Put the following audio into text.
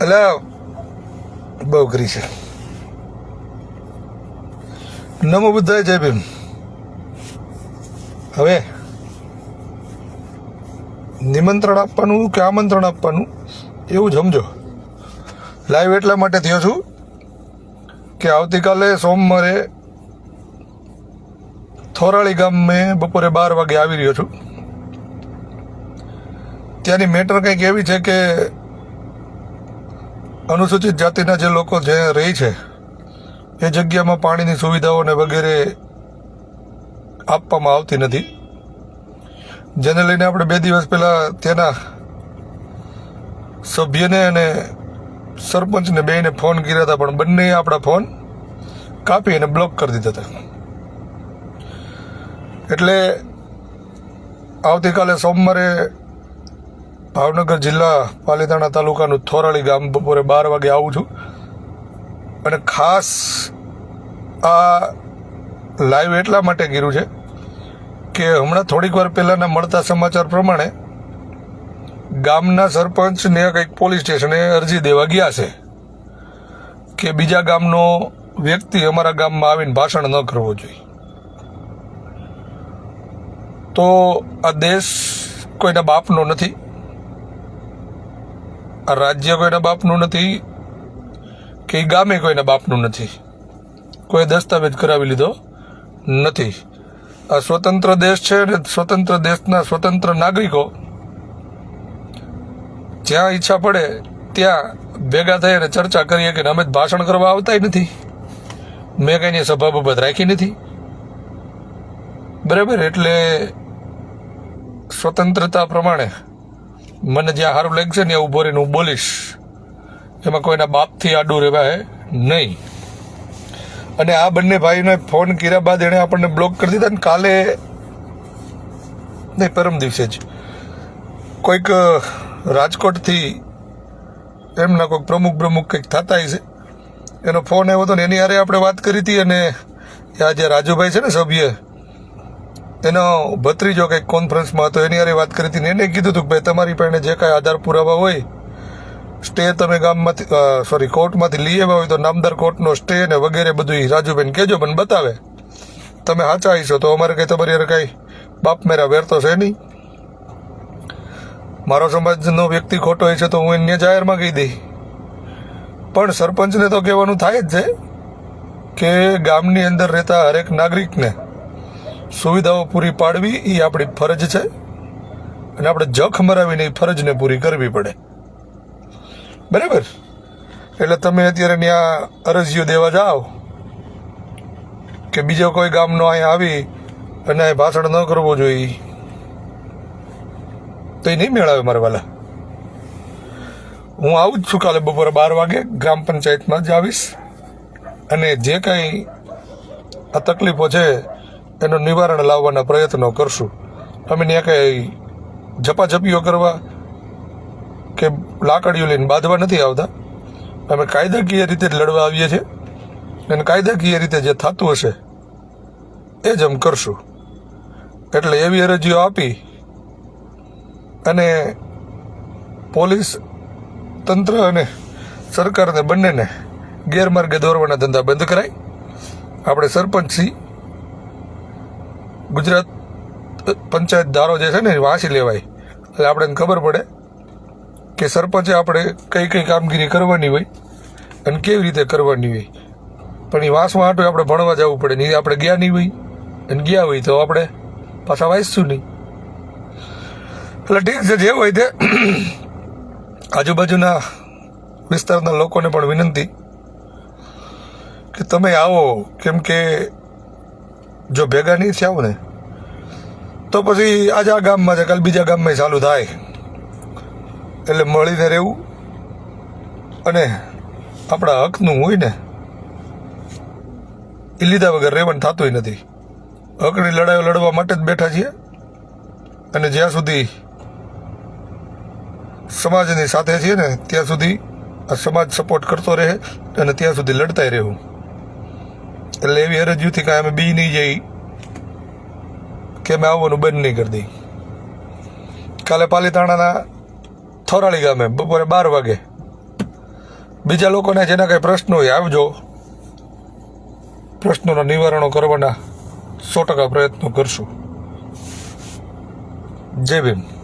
એટલે બહુ કરી છે. નમો બુદ્ધાય, જય ભીમ. હવે નિમંત્રણ આપવાનું કે આમંત્રણ આપવાનું, એવું સમજો. લાઈવ એટલા માટે થયો છું કે આવતીકાલે સોમવારે થોરાળી ગામ મેં બપોરે બાર વાગે આવી રહ્યો છું. ત્યાંની મેટર કંઈક એવી છે કે અનુસૂચિત જાતિના જે લોકો જે રહે છે, એ જગ્યામાં પાણીની સુવિધાઓને વગેરે આપવામાં આવતી નથી. જેને લઈને આપણે બે દિવસ પહેલાં તેના સભ્યને અને સરપંચને બેને ફોન કર્યા હતા, પણ બંને આપણા ફોન કાપી અને બ્લોક કરી દીધા હતા. એટલે આવતીકાલે સોમવારે ભાવનગર જિલ્લા પાલીતાણા તાલુકાનું થોરાળી ગામ બપોરે બાર વાગે આવું છું. અને ખાસ આ લાઈવ એટલા માટે કર્યું છે કે હમણાં થોડીક વાર પહેલાંના મળતા સમાચાર પ્રમાણે ગામના સરપંચને કંઈક પોલીસ સ્ટેશને અરજી દેવા ગયા છે કે બીજા ગામનો વ્યક્તિ અમારા ગામમાં આવીને ભાષણ ન કરવો જોઈએ. તો આ દેશ કોઈના બાપનો નથી. આ રાજ્ય કોઈના બાપનું નથી કે ગામે કોઈના બાપનું નથી? કોઈ દસ્તાવેજ કરાવી લીધો? નથી. આ સ્વતંત્ર દેશ છે અને સ્વતંત્ર દેશના સ્વતંત્ર નાગરિકો, જ્યાં ઈચ્છા પડે ત્યાં ભેગા થઈ અને ચર્ચા કરીએ કે અમે ભાષણ કરવા આવતાય નથી. મેં કઈની સભા બબાદ રાખી નથી. બરાબર? એટલે સ્વતંત્રતા પ્રમાણે મને જ્યાં સારું લાગશે ને ઊભો રહીને હું બોલીશ. એમાં કોઈના બાપથી આડું રહેવાય નહીં. અને આ બંને ભાઈને ફોન કર્યા બાદ એણે આપણને બ્લોક કરી દીધા ને કાલે નહીં, પરમ દિવસે જ. કોઈક રાજકોટથી એમના કોઈક પ્રમુખ પ્રમુખ કંઈક થતા છે. એનો ફોન આવ્યો હતો ને એની હારે આપણે વાત કરી હતી અને આ જે રાજુભાઈ છે ને સભ્ય એનો ભત્રીજો કંઈક કોન્ફરન્સમાં હતો, એની હારે વાત કરી હતી ને એને કીધું હતું કે ભાઈ, તમારી પાસે જે કાંઈ આધાર પુરાવા હોય સ્ટે તમે ગામમાંથી સોરી કોર્ટમાંથી લઈ આવ્યા હોય તો નામદાર કોર્ટનો સ્ટે ને વગેરે બધું રાજુબેન કહેજો મને બતાવે. તમે સાચા આવીશો તો અમારે કંઈ તમારી અરે કાંઈ બાપ મેરા વેરતો છે નહીં. મારો સમાજનો વ્યક્તિ ખોટો હોય છે તો હું એને જાહેરમાં કહી દઈ પણ સરપંચને તો કહેવાનું થાય જ છે કે ગામની અંદર રહેતા હરેક નાગરિકને સુવિધાઓ પૂરી પાડવી એ આપણી ફરજ છે. અને આપણે જખ મરાવીને એ ફરજને પૂરી કરવી પડે. બરાબર? એટલે તમે અત્યારે ત્યાં અરજીઓ દેવા જાઓ કે બીજો કોઈ ગામનો અહીંયા આવી અને ભાષણ ન કરવું જોઈએ. તો એ નહીં મેળાવે મારા વાલા. હું આવું જ છું કાલે બપોરે બાર વાગે ગ્રામ પંચાયતમાં જ આવીશ. અને જે કંઈ આ તકલીફો છે એનું નિવારણ લાવવાના પ્રયત્નો કરશું. અમે ત્યાં કંઈ ઝપાઝપીઓ કરવા કે લાકડીઓ લઈને બાંધવા નથી આવતા? અમે કાયદાકીય રીતે જ લડવા આવીએ છીએ અને કાયદાકીય રીતે જે થતું હશે, એ જ અમે કરશું. એટલે એવી અરજીઓ આપી અને પોલીસ તંત્ર અને સરકારને બંનેને ગેરમાર્ગે દોરવાના ધંધા બંધ કરાય. આપણે સરપંચથી ગુજરાત પંચાયત ધારો જે છે ને વાંચી લેવાય. એટલે આપણે ખબર પડે કે સરપંચે આપણે કઈ કઈ કામગીરી કરવાની હોય અને કેવી રીતે કરવાની હોય. પણ એ વાંસમાં આટો આપણે ભણવા જવું પડે ને, એ આપણે ગયા નહીં હોય. અને ગયા હોય તો આપણે પાછા વાંચશું નહીં. એટલે ઠીક છે, જે હોય તે આજુબાજુના વિસ્તારના લોકોને પણ વિનંતી કે તમે આવો. કેમ કે જો ભેગા નહીં થયા ને તો પછી આજે આ ગામમાં છે, કાલ બીજા ગામમાં ચાલુ થાય. એટલે મળીને રહેવું. અને આપણા હકનું હોય ને એ લીધા વગર રહેવાનું થતું નથી. હકની લડાઈઓ લડવા માટે જ બેઠા છીએ. અને જ્યાં સુધી સમાજની સાથે છીએ ને, ત્યાં સુધી આ સમાજ સપોર્ટ કરતો રહે અને ત્યાં સુધી લડતાય રહેવું. એટલે એવી અરજીઓથી કાંઈ અમે બી નહીં જઈ. કે મેં આવવાનું બંધ નહીં કરી દઈ. કાલે પાલીતાણાના થોરાળી ગામે બપોરે બાર વાગે બીજા લોકોને જેના કંઈ પ્રશ્નો હોય આવજો. પ્રશ્નોના નિવારણો કરવાના સો ટકા પ્રયત્નો કરશું. જય ભીમ.